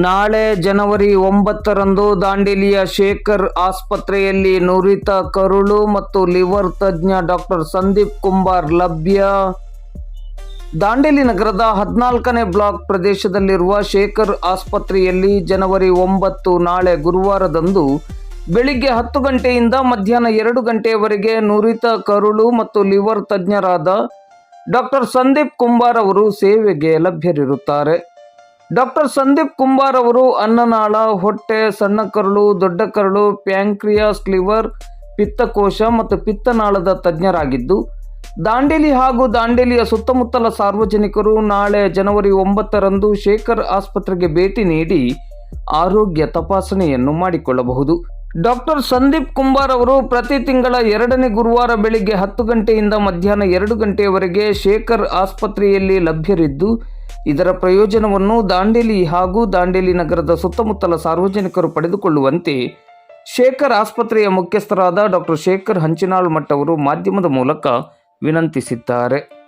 ನಾಳೆ ಜನವರಿ ಒಂಬತ್ತರಂದು ದಾಂಡೇಲಿಯ ಶೇಖರ್ ಆಸ್ಪತ್ರೆಯಲ್ಲಿ ನುರಿತ ಕರುಳು ಮತ್ತು ಲಿವರ್ ತಜ್ಞ ಡಾಕ್ಟರ್ ಸಂದೀಪ್ ಕುಂಬಾರ್ ಲಭ್ಯ. ದಾಂಡೇಲಿ ನಗರದ ಹದಿನಾಲ್ಕನೇ ಬ್ಲಾಕ್ ಪ್ರದೇಶದಲ್ಲಿರುವ ಶೇಖರ್ ಆಸ್ಪತ್ರೆಯಲ್ಲಿ ಜನವರಿ ಒಂಬತ್ತು ನಾಳೆ ಗುರುವಾರದಂದು ಬೆಳಿಗ್ಗೆ ಹತ್ತು ಗಂಟೆಯಿಂದ ಮಧ್ಯಾಹ್ನ ಎರಡು ಗಂಟೆಯವರೆಗೆ ನುರಿತ ಕರುಳು ಮತ್ತು ಲಿವರ್ ತಜ್ಞರಾದ ಡಾಕ್ಟರ್ ಸಂದೀಪ್ ಕುಂಬಾರ್ ಅವರು ಸೇವೆಗೆ ಲಭ್ಯರಿರುತ್ತಾರೆ. ಡಾಕ್ಟರ್ ಸಂದೀಪ್ ಕುಂಬಾರ್ ಅವರು ಅನ್ನನಾಳ, ಹೊಟ್ಟೆ, ಸಣ್ಣ ಕರುಳು, ದೊಡ್ಡ ಕರಳು, ಪ್ಯಾಂಕ್ರಿಯಾಸ್, ಲಿವರ್, ಪಿತ್ತಕೋಶ ಮತ್ತು ಪಿತ್ತನಾಳದ ತಜ್ಞರಾಗಿದ್ದು, ದಾಂಡೇಲಿ ಹಾಗೂ ದಾಂಡೇಲಿಯ ಸುತ್ತಮುತ್ತಲ ಸಾರ್ವಜನಿಕರು ನಾಳೆ ಜನವರಿ ಒಂಬತ್ತರಂದು ಶೇಖರ್ ಆಸ್ಪತ್ರೆಗೆ ಭೇಟಿ ನೀಡಿ ಆರೋಗ್ಯ ತಪಾಸಣೆಯನ್ನು ಮಾಡಿಕೊಳ್ಳಬಹುದು. ಡಾಕ್ಟರ್ ಸಂದೀಪ್ ಕುಂಬಾರ್ ಅವರು ಪ್ರತಿ ತಿಂಗಳ ಎರಡನೇ ಗುರುವಾರ ಬೆಳಿಗ್ಗೆ ಹತ್ತು ಗಂಟೆಯಿಂದ ಮಧ್ಯಾಹ್ನ ಎರಡು ಗಂಟೆಯವರೆಗೆ ಶೇಖರ್ ಆಸ್ಪತ್ರೆಯಲ್ಲಿ ಲಭ್ಯರಿದ್ದು ಇದರ ಪ್ರಯೋಜನವನ್ನು ದಾಂಡೇಲಿ ಹಾಗೂ ದಾಂಡೇಲಿ ನಗರದ ಸುತ್ತಮುತ್ತಲ ಸಾರ್ವಜನಿಕರು ಪಡೆದುಕೊಳ್ಳುವಂತೆ ಶೇಖರ್ ಆಸ್ಪತ್ರೆಯ ಮುಖ್ಯಸ್ಥರಾದ ಡಾಕ್ಟರ್ ಶೇಖರ್ ಹಂಚಿನಾಳ್ ಮಠ ಅವರು ಮಾಧ್ಯಮದ ಮೂಲಕ ವಿನಂತಿಸಿದ್ದಾರೆ.